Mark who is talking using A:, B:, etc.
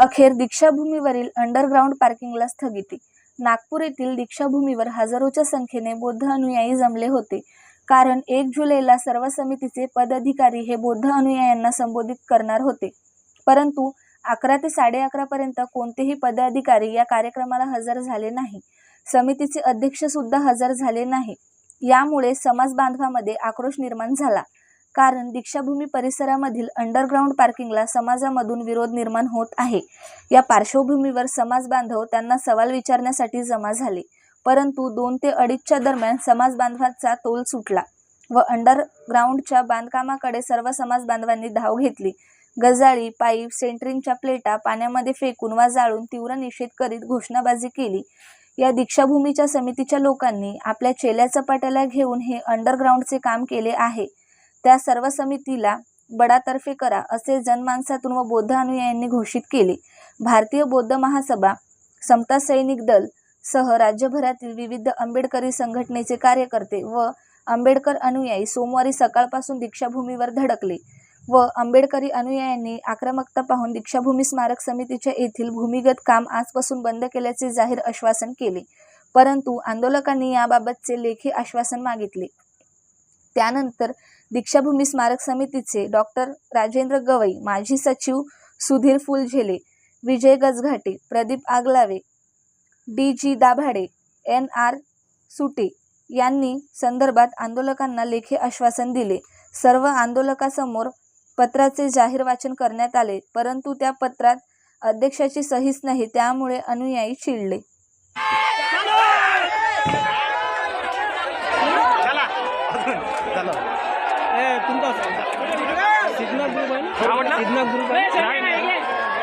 A: अखेर दीक्षाभूमीवरील अंडरग्राऊंड पार्किंगला स्थगिती. नागपूर येथील दीक्षाभूमीवर हजारोच्या संख्येने बौद्ध अनुयायी जमले होते. कारण एक जुलैला सर्व समितीचे पदाधिकारी हे बौद्ध अनुयायांना संबोधित करणार होते. परंतु अकरा ते साडे अकरापर्यंत कोणतेही पदाधिकारी या कार्यक्रमाला हजर झाले नाही. समितीचे अध्यक्ष सुद्धा हजर झाले नाही. यामुळे समाज बांधवामध्ये आक्रोश निर्माण झाला. कारण दीक्षाभूमी परिसरामधील अंडरग्राऊंड पार्किंगला समाजामधून विरोध निर्माण होत आहे. या पार्श्वभूमीवर समाज बांधव त्यांना सवाल विचारण्यासाठी जमा झाले. परंतु दोन ते अडीचच्या दरम्यान समाज बांधवांचा तोल सुटला व अंडरग्राऊंडच्या बांधकामाकडे सर्व समाज बांधवांनी धाव घेतली. गजाळी पाईप सेंटरिंगच्या प्लेटा पाण्यामध्ये फेकून वा जाळून तीव्र निषेध करीत घोषणाबाजी केली. या दीक्षाभूमीच्या समितीच्या लोकांनी आपल्या चेल्या चपाट्याला घेऊन हे अंडरग्राऊंडचे काम केले आहे. त्या सर्व समितीला बडातर्फे करा असे जनमानसातून व बौद्ध अनुयायांनी घोषित केले. भारतीय बौद्ध महासभा समता सैनिक दल सह राज्यभरातील विविध आंबेडकरी संघटनेचे कार्यकर्ते व आंबेडकर अनुयायी सोमवारी सकाळपासून दीक्षाभूमीवर धडकले व आंबेडकरी अनुयायांनी आक्रमकता पाहून दीक्षाभूमी स्मारक समितीच्या येथील भूमिगत काम आजपासून बंद केल्याचे जाहीर आश्वासन केले. परंतु आंदोलकांनी याबाबतचे लेखी आश्वासन मागितले. त्यानंतर दीक्षाभूमी स्मारक समितीचे डॉक्टर राजेंद्र गवई माजी सचिव Sudhir Phuljhele Vijay Gajghate Pradeep Aglave D G Dabhade N R Sute यांनी संदर्भात आंदोलकांना लेखी आश्वासन दिले. सर्व आंदोलकासमोर पत्राचे जाहीर वाचन करण्यात आले परंतु त्या पत्रात अध्यक्षाची सहीच नाही त्यामुळे अनुयायी चिडले. तुमचा सिग्नल ग्रुप आहे ना? सिग्नल ग्रुप आहे